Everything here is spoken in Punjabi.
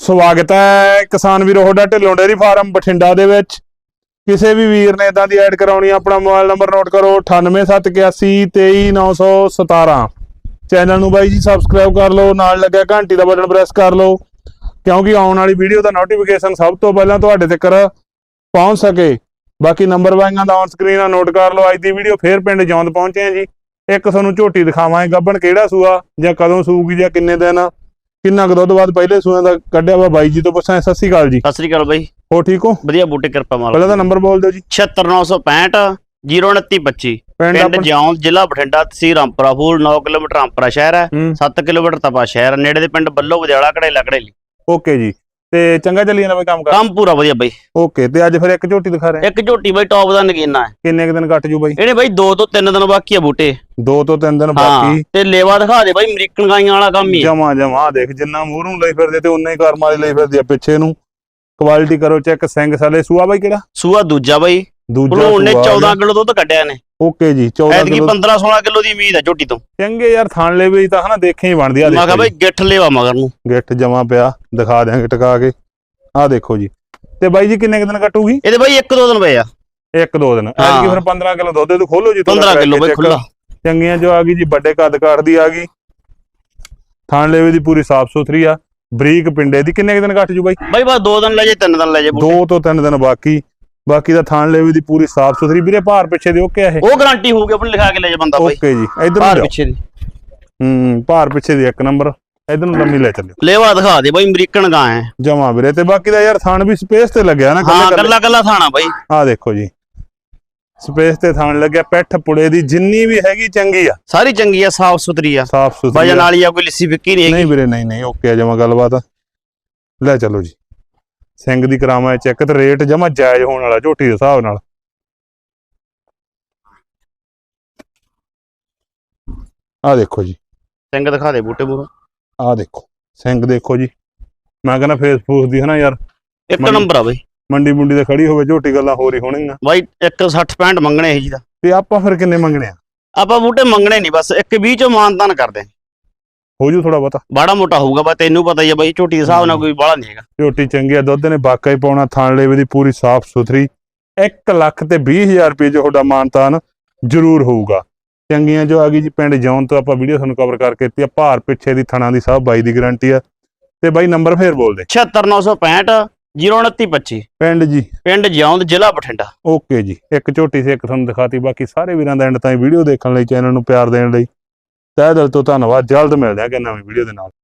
ਸਵਾਗਤ ਹੈ ਕਿਸਾਨ ਵੀਰੋ ਤੁਹਾਡਾ ਢਿੱਲੋਂ ਡੇਅਰੀ ਫਾਰਮ ਬਠਿੰਡਾ ਦੇ ਵਿੱਚ। ਕਿਸੇ ਵੀ ਵੀਰ ਨੇ ਇਦਾਂ ਦੀ ਐਡ ਕਰਾਉਣੀ ਆ, ਆਪਣਾ ਮੋਬਾਈਲ ਨੰਬਰ ਨੋਟ ਕਰੋ 9871823917 ਚੈਨਲ ਨੂੰ ਬਾਈ ਜੀ ਸਬਸਕ੍ਰਾਈਬ ਕਰ ਲਓ ਨਾਲ ਲੱਗਿਆ ਘੰਟੀ ਦਾ ਬਟਨ ਪ੍ਰੈਸ ਕਰ ਲਓ ਕਿਉਂਕਿ ਆਉਣ ਵਾਲੀ ਵੀਡੀਓ ਦਾ ਨੋਟੀਫਿਕੇਸ਼ਨ ਸਭ ਤੋਂ ਪਹਿਲਾਂ ਤੁਹਾਡੇ ਤੱਕ ਪਹੁੰਚ ਸਕੇ। ਬਾਕੀ ਨੰਬਰ ਵਾਈਆਂ ਦਾ ਔਨ ਸਕਰੀਨ ਆ ਨੋਟ ਕਰ ਲਓ ਅੱਜ ਦੀ ਵੀਡੀਓ ਫੇਰ ਪਿੰਡ ਜੌਂਦ ਪਹੁੰਚੇ ਆ ਜੀ। ਇੱਕ ਤੁਹਾਨੂੰ ਝੋਟੀ ਦਿਖਾਵਾਂਗੇ ਗੱਬਣ ਕਿਹੜਾ ਸੂਆ ਜਾਂ ਕਦੋਂ ਸੂਗੀ ਜਾਂ ਕਿੰਨੇ ਦਿਨ। ਕਿੰਨਾ ਕੁ ਦੁੱਧ ਬਾਅਦ ਪਹਿਲੇ ਸੂਆਂ ਦਾ ਕੱਢਿਆ ਵਾ ਬਾਈ ਜੀ ਤੋਂ ਪੁੱਛਾਂ ਸਤਿ ਸ਼੍ਰੀ ਅਕਾਲ ਜੀ। ਸਤਿ ਸ੍ਰੀ ਅਕਾਲ ਬਾਈ। ਹੋ ਠੀਕ ਹੋ? ਵਧੀਆ ਬੂਟੇ ਕਿਰਪਾ ਮਾਲ ਪਹਿਲਾਂ ਤਾਂ ਨੰਬਰ ਬੋਲ ਦਿਓ ਜੀ। 76965 02925 ਪਿੰਡ ਜਿਉਂ ਜ਼ਿਲ੍ਹਾ ਬਠਿੰਡਾ ਤਹਿਸੀਲ ਰਾਮਪੁਰਾ ਫੂਲ 9 ਕਿਲੋਮੀਟਰ ਰਾਮਪੁਰਾ ਸ਼ਹਿਰ ਹੈ। ਹੂੰ। 7 ਕਿਲੋਮੀਟਰ ਤਪਾ ਸ਼ਹਿਰ ਨੇੜੇ ਦੇ ਪਿੰਡ ਬੱਲੋ ਵਜਾਲਾ ਕੜੇਲਾ ਕੜੇਲੀ। ਓਕੇ ਜੀ। ਤੇ ਚੰਗਾ ਚੱਲੀ ਜਾਂਦਾ ਬਈ ਕੰਮ ਕਰ। ਕੰਮ ਪੂਰਾ ਵਧੀਆ ਬਾਈ। ਓਕੇ ਤੇ ਅੱਜ ਫਿਰ ਇੱਕ ਝੋਟੀ ਦਿਖਾ ਰਹੇ। ਇੱਕ ਝੋਟੀ ਬਾਈ ਟੌਪ ਦਾ ਨਗੀਨਾ ਹੈ। ਕਿੰਨੇ ਕੁ ਦਿਨ ਕੱਟ ਜੂ ਬਾਈ? ਇਹਨੇ ਬਾਈ 2 ਤੋਂ 3 ਦਿਨ ਬਾਕੀ ਆ ਬੂਟੇ। ਦੋ ਤੋਂ ਤਿੰਨ ਦਿਨ ਹਾਂ ਬਾਕੀ ਤੇ ਲੇਵਾ ਦਿਖਾ ਦੇ ਬਾਈ ਅਮਰੀਕਨ ਗਾਈਆਂ ਵਾਲਾ ਕੰਮ ਹੀ। ਜਮਾ ਜਮਾ ਦੇਖ ਜਿੰਨਾ ਮੂਹਰੋਂ ਲਈ ਫਿਰਦੇ ਤੇ ਉਨੇ ਹੀ ਕਰਮ ਵਾਲੇ ਲਈ ਫਿਰਦੇ ਆ ਪਿੱਛੇ ਨੂੰ। ਕੁਆਲਿਟੀ ਕਰੋ ਚੈੱਕ ਸਿੰਘ ਸਾਲੇ ਸੂਆ ਬਾਈ ਕਿਹੜਾ? ਸੂਆ ਦੂਜਾ ਬਾਈ। ਦੂਜਾ ਭਲੂਣ ਨੇ ਸੂਆ 14 ਕਿਲੋ ਦੁੱਧ ਕੱਢਿਆ ਨੇ ਓਕੇ ਜੀ 14 ਐਤਕੀ ਕਿਲੋ 15 16 ਕਿਲੋ ਦੀ ਉਮੀਦ ਹੈ ਝੋਟੀ ਤੋਂ। ਚੰਗੇ ਯਾਰ ਥਾਣ ਲੈ ਵੀ ਤਾਂ ਹਨਾ ਦੇਖੇ ਹੀ ਬਣਦੀ ਆ ਮੈਂ ਕਿਹਾ ਦੇਖੋ ਬਾਈ ਗਿੱਠ ਲੇਵਾ ਮਗਰ ਨੂੰ। ਜੀ। ਗਿੱਠ ਜਮਾ ਪਿਆ ਦਿਖਾ ਦਿਆਂਗੇ ਟਿਕਾ ਕੇ। ਆਹ ਦੇਖੋ ਜੀ। ਤੇ ਬਾਈ ਜੀ ਕਿੰਨੇ ਕੁ ਦਿਨ ਕੱਟੂਗੀ? ਇਹਦੇ ਬਾਈ ਇੱਕ ਦੋ ਦਿਨ ਪਏ ਆ। ਇੱਕ ਦੋ ਦਿਨ। ਐਤਕੀ ਹਾਂ। ਫਿਰ 15 ਕਿਲੋ ਦੁੱਧ ਤੂੰ ਖੋਲੋ ਜੀ ਤੁਹਾਡਾ 15 ਕਿਲੋ ਬਾਈ check। ਖੁੱਲਾ ਚੰਗੀਆਂ ਜੋ ਆ ਗਈ ਜੀ ਵੱਡੇ ਕੱਦ ਕਾਠ ਦੀ ਆ ਗਈ। ਥਾਣ ਲੈਵੇ ਦੀ ਪੂਰੀ ਸਾਫ਼ ਸੁਥਰੀ ਆ। ਬਰੀਕ ਪਿੰਡੇ ਦੀ ਕਿੰਨੇ ਕੁ ਦਿਨ ਕੱਟ ਜੂ ਬਾਈ? ਬਾਈ ਬਸ ਦੋ ਦਿਨ ਲੈ ਜੇ ਤਿੰਨ ਦਿਨ ਲੈ ਜੇ। ਬੂਟੇ ਦੋ ਤੋਂ ਤਿੰਨ ਦਿਨ ਬਾਕੀ। ਬਾਕੀ ਦਾ ਥਾਣ ਲੈਵੇ ਦੀ ਪੂਰੀ ਸਾਫ਼ ਸੁਥਰੀ। ਵੀਰੇ ਭਾਰ ਪਿੱਛੇ ਦੇ ਓਕੇ ਆ ਇਹ? ਉਹ ਗਾਰੰਟੀ ਹੋਊਗੀ ਆਪਣੀ ਲਿਖਾ ਕੇ ਲੈ ਜਾ ਬੰਦਾ ਬਾਈ ਓਕੇ ਜੀ ਇਧਰ ਨੂੰ ਜਾਓ ਪਿੱਛੇ ਦੀ। ਹੂੰ ਭਾਰ ਪਿੱਛੇ ਦੀ ਇੱਕ ਨੰਬਰ। ਇਧਰ ਨੂੰ ਲੰਮੀ ਲੈ ਚੱਲਿਓ। ਲੇਵਾ ਦਿਖਾ ਦੇ ਬਾਈ ਅਮਰੀਕਨ ਗਾਂ ਹੈ। ਜਮਾ ਵੀਰੇ ਤੇ ਬਾਕੀ ਦਾ ਯਾਰ ਥਾਣ ਵੀ ਸਪੇਸ ਤੇ ਲੱਗਿਆ ਨਾ ਹਾਂ ਕੱਲੇ ਕੱਲਾ ਕੱਲਾ ਥਾਣਾ ਬਾਈ। ਆ ਦੇਖੋ ਜੀ। ਸਪੇਸ ਤੇ ਥਾਣ ਲੱਗਿਆ ਪਿੱਠ ਪੁੜੇ ਦੀ ਜਿੰਨੀ ਵੀ ਹੈਗੀ ਚੰਗੀ ਆ। ਸਾਰੀ ਚੰਗੀ ਆ ਸਾਫ਼ ਸੁਥਰੀ ਆ। ਸਾਫ਼ ਸੁਥਰੀ ਵਜਨ ਆ। ਵਾਲੀ ਆ ਕੋਈ ਲਿੱਸੀ ਫਿੱਕੀ ਨਹੀਂ ਹੈਗੀ। ਨਹੀਂ ਵੀਰੇ ਨਹੀਂ ਨਹੀਂ ਓਕੇ ਆ ਜਮਾ ਗੱਲਬਾਤ। ਲੈ ਚਲੋ ਜੀ। ਸਿੰਘ ਦੀ ਕਰਾਮਾ ਚੈੱਕ ਤੇ ਰੇਟ ਜਮਾ ਜਾਇਜ਼ ਹੋਣ ਵਾਲਾ ਝੋਟੀ ਦੇ ਹਿਸਾਬ ਨਾਲ। ਆ ਦੇਖੋ ਜੀ। ਸਿੰਘ ਦਿਖਾ ਦੇ ਬੂਟੇ ਮੂਰੋਂ ਆ ਦੇਖੋ ਸਿੰਘ ਦੇਖੋ ਜੀ। ਮੈਂ ਕਹਿੰਦਾ ਫੇਸਬੁੱਕ ਦੀ ਹਨਾ ਯਾਰ। ਇੱਕ ਨੰਬਰ ਆ ਬਾਈ। ਮੰਡੀ ਮੁੰਡੀ ਤੇ ਖੜੀ ਹੋਵੇ ਝੋਟੀ ਗੱਲਾਂ ਹੀ ਹੋਣਗੀਆਂ। ਬਾਈ 160 65 ਮੰਗਣੇ ਇਹ ਜੀ ਦਾ ਤੇ ਆਪਾਂ ਫਿਰ ਕਿੰਨੇ ਮੰਗਣੇ ਆ? ਆਪਾਂ ਬੂਟੇ ਮੰਗਣੇ ਨਹੀਂ ਬਸ ਇੱਕ 20 ਚੋਂ ਮਾਨਤਾਨ ਕਰਦੇ। ਹੋ ਜੂ ਥੋੜਾ ਬਹੁਤਾ। ਬਾੜਾ ਮੋਟਾ ਹੋਊਗਾ ਬਾ ਤੈਨੂੰ ਪਤਾ ਹੀ ਆ ਬਾਈ ਝੋਟੀ ਦੇ ਹਿਸਾਬ ਨਾਲ ਕੋਈ ਬਾੜਾ ਨਹੀਂ ਹੈਗਾ। ਝੋਟੀ ਚੰਗੀ ਆ ਦੁੱਧ ਨੇ ਬਾਕਾ ਹੀ ਪਾਉਣਾ ਥਾਣ ਲੇਵੇ ਦੀ ਪੂਰੀ ਸਾਫ਼ ਸੁਥਰੀ। 1 ਲੱਖ ਤੇ 20000 ਰੁਪਏ ਜੋ ਤੁਹਾਡਾ ਮਾਨਤਾਨ ਜ਼ਰੂਰ ਹੋਊਗਾ। ਚੰਗੀਆਂ ਜੋ ਆ ਗਈ ਜੀ ਪਿੰਡ ਜੌਨ ਤੋਂ ਆਪਾਂ ਵੀਡੀਓ ਤੁਹਾਨੂੰ ਕਵਰ ਕਰਕੇ ਦਿੱਤੀ ਆ ਭਾਰ ਪਿੱਛੇ ਦੀ ਥਣਾ ਦੀ ਸਭ ਬਾਈ ਦੀ ਗਾਰੰਟੀ ਆ। ਤੇ ਬਾਈ ਨੰਬਰ ਫੇਰ ਬੋਲ ਦੇ। 76965 02925 ਪਿੰਡ ਜੀ। ਪਿੰਡ ਜਿਉਂਦ ਜ਼ਿਲ੍ਹਾ ਬਠਿੰਡਾ। ਓਕੇ ਜੀ। ਇੱਕ ਝੋਟੀ ਸੀ ਇੱਕ ਤੁਹਾਨੂੰ ਦਿਖਾਤੀ ਬਾਕੀ ਸਾਰੇ ਵੀਰਾਂ ਦਾ ਐਂਡ ਤਾਈਂ ਵੀਡੀਓ ਦੇਖਣ ਲਈ ਚੈਨਲ ਨੂੰ ਪਿਆਰ ਦੇਣ ਲਈ। ਤਹਿ ਦਿਲ ਤੋਂ ਧੰਨਵਾਦ ਜਲਦ ਮਿਲਦੇ ਹਾਂ ਕਿ ਨਵੀਂ ਵੀਡੀਓ ਦੇ ਨਾਲ।